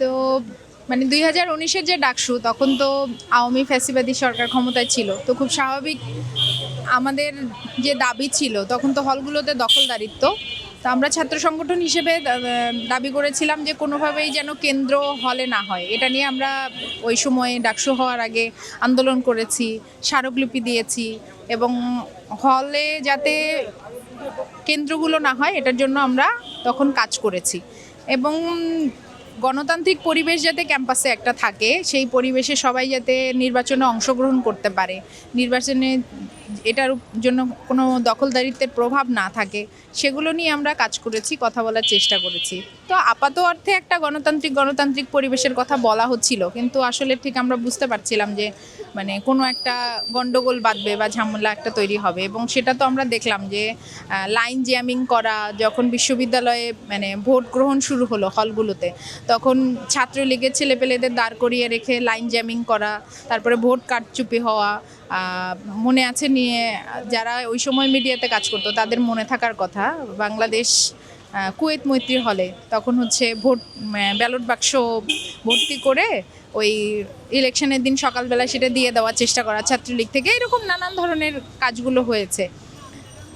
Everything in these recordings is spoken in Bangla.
তো মানে দুই হাজার উনিশের যে ডাকসু, তখন তো আওয়ামী ফ্যাসিবাদী সরকার ক্ষমতায় ছিল। তো খুব স্বাভাবিক আমাদের যে দাবি ছিল, তখন তো হলগুলোতে দখলদারিত্ব। তো আমরা ছাত্র সংগঠন হিসেবে দাবি করেছিলাম যে কোনোভাবেই যেন কেন্দ্র হলে না হয়। এটা নিয়ে আমরা ওই সময়ে ডাকসু হওয়ার আগে আন্দোলন করেছি, স্মারকলিপি দিয়েছি এবং হলে যাতে কেন্দ্রগুলো না হয়, এটার জন্য আমরা তখন কাজ করেছি। এবং গণতান্ত্রিক পরিবেশ যাতে ক্যাম্পাসে একটা থাকে, সেই পরিবেশে সবাই যাতে নির্বাচনে অংশগ্রহণ করতে পারে। নির্বাচনে এটার জন্য কোনো দখলদারিত্বের প্রভাব না থাকে, সেগুলো নিয়ে আমরা কাজ করেছি, কথা বলার চেষ্টা করেছি। তো আপাত অর্থে একটা গণতান্ত্রিক গণতান্ত্রিক পরিবেশের কথা বলা হচ্ছিল, কিন্তু আসলে ঠিক আমরা বুঝতে পারছিলাম যে মানে কোনো একটা গন্ডগোল বাঁধবে বা ঝামেলা একটা তৈরি হবে। এবং সেটা তো আমরা দেখলাম যে লাইন জ্যামিং করা, যখন বিশ্ববিদ্যালয়ে মানে ভোট গ্রহণ শুরু হলো হলগুলোতে, তখন ছাত্রলীগের ছেলেপেলেদের দাঁড় করিয়ে রেখে লাইন জ্যামিং করা, তারপরে ভোট কারচুপি হওয়া মনে আছে নিয়ে যারা ওই সময় মিডিয়াতে কাজ করতো, তাদের মনে থাকার কথা। বাংলাদেশ কুয়েত মৈত্রীর হলে তখন হচ্ছে ভোট ব্যালট বাক্স ভর্তি করে ওই ইলেকশনের দিন সকালবেলা সেটা দিয়ে দেওয়ার চেষ্টা করা ছাত্রলীগ থেকে। এরকম নানান ধরনের কাজগুলো হয়েছে।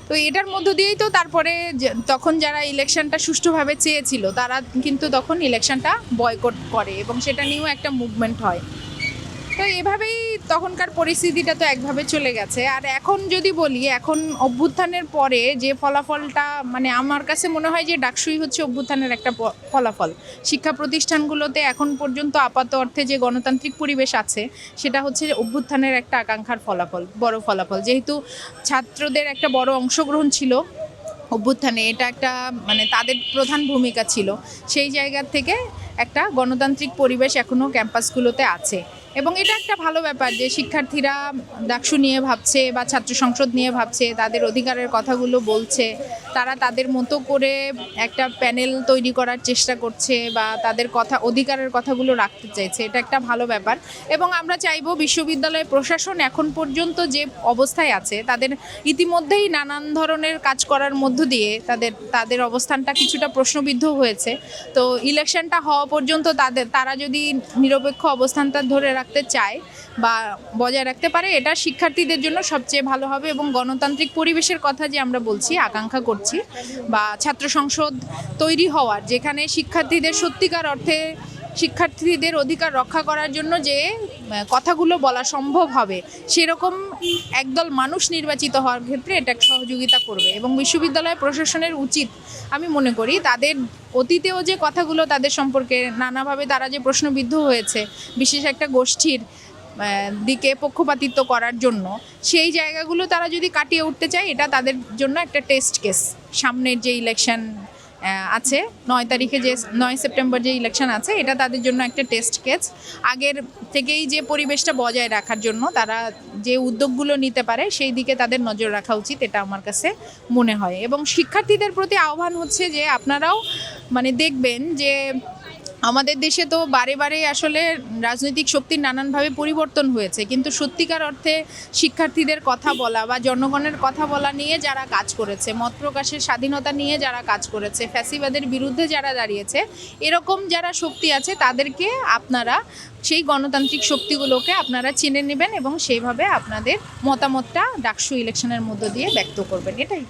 তো এটার মধ্য দিয়েই তো তারপরে তখন যারা ইলেকশনটা সুষ্ঠুভাবে চেয়েছিল, তারা কিন্তু তখন ইলেকশনটা বয়কট করে এবং সেটা নিয়েও একটা মুভমেন্ট হয়। তো এভাবেই তখনকার পরিস্থিতিটা তো একভাবে চলে গেছে। আর এখন যদি বলি, এখন অভ্যুত্থানের পরে যে ফলাফলটা মানে আমার কাছে মনে হয় যে ডাকসুই হচ্ছে অভ্যুত্থানের একটা ফলাফল। শিক্ষা প্রতিষ্ঠানগুলোতে এখন পর্যন্ত আপাত অর্থে যে গণতান্ত্রিক পরিবেশ আছে, সেটা হচ্ছে অভ্যুত্থানের একটা আকাঙ্ক্ষার ফলাফল, বড় ফলাফল। যেহেতু ছাত্রদের একটা বড় অংশগ্রহণ ছিল অভ্যুত্থানে, এটা একটা মানে তাদের প্রধান ভূমিকা ছিল। সেই জায়গা থেকে একটা গণতান্ত্রিক পরিবেশ এখনও ক্যাম্পাসগুলোতে আছে। এবং এটা একটা ভালো ব্যাপার যে শিক্ষার্থীরা ডাকসু নিয়ে ভাবছে বা ছাত্র সংসদ নিয়ে ভাবছে, তাদের অধিকারের কথাগুলো বলছে, তারা তাদের মতো করে একটা প্যানেল তৈরি করার চেষ্টা করছে বা তাদের কথা, অধিকারের কথাগুলো রাখতে চাইছে। এটা একটা ভালো ব্যাপার। এবং আমরা চাইব বিশ্ববিদ্যালয় প্রশাসন এখন পর্যন্ত যে অবস্থায় আছে, তাদের ইতিমধ্যেই নানান ধরনের কাজ করার মধ্য দিয়ে তাদের তাদের অবস্থানটা কিছুটা প্রশ্নবিদ্ধ হয়েছে। তো ইলেকশনটা হওয়া পর্যন্ত তাদের, তারা যদি নিরপেক্ষ অবস্থানটা ধরে রাখতে চায় বা বজায় রাখতে পারে, এটা শিক্ষার্থীদের জন্য সবচেয়ে ভালো হবে এবং গণতান্ত্রিক পরিবেশের কথা যে আমরা বলছি, আকাঙ্ক্ষা করছি বা ছাত্র সংসদ তৈরি হওয়ার, যেখানে শিক্ষার্থীদের সত্যিকার অর্থে শিক্ষার্থীদের অধিকার রক্ষা করার জন্য যে কথাগুলো বলা সম্ভব হবে, সেরকম একদল মানুষ নির্বাচিত হওয়ার ক্ষেত্রে এটা সহযোগিতা করবে। এবং বিশ্ববিদ্যালয় প্রশাসনের উচিত, আমি মনে করি, তাদের অতীতেও যে কথাগুলো তাদের সম্পর্কে, নানাভাবে তারা যে প্রশ্নবিদ্ধ হয়েছে, বিশেষ একটা গোষ্ঠীর দিকে পক্ষপাতিত্ব করার জন্য, সেই জায়গাগুলো তারা যদি কাটিয়ে উঠতে চায়, এটা তাদের জন্য একটা টেস্ট কেস সামনের যে ইলেকশন আছে। নয় তারিখে যে নয় সেপ্টেম্বর যে ইলেকশন আছে, এটা তাদের জন্য একটা টেস্ট কেস আগের থেকেই যে পরিবেশটা বজায় রাখার জন্য তারা যে উদ্যোগগুলো নিতে পারে, সেই দিকে তাদের নজর রাখা উচিত, এটা আমার কাছে মনে হয়। এবং শিক্ষার্থীদের প্রতি আহ্বান হচ্ছে যে আপনারাও মানে দেখবেন যে আমাদের দেশে তো বারে বারে আসলে রাজনৈতিক শক্তির নানানভাবে পরিবর্তন হয়েছে, কিন্তু সত্যিকার অর্থে শিক্ষার্থীদের কথা বলা বা জনগণের কথা বলা নিয়ে যারা কাজ করেছে, মত প্রকাশের স্বাধীনতা নিয়ে যারা কাজ করেছে, ফ্যাসিবাদের বিরুদ্ধে যারা দাঁড়িয়েছে, এরকম যারা শক্তি আছে তাদেরকে আপনারা সেই গণতান্ত্রিক শক্তিগুলোকে আপনারা চিনে নেবেন এবং সেইভাবে আপনাদের মতামতটা ডাকসু ইলেকশনের মধ্য দিয়ে ব্যক্ত করবেন, এটাই।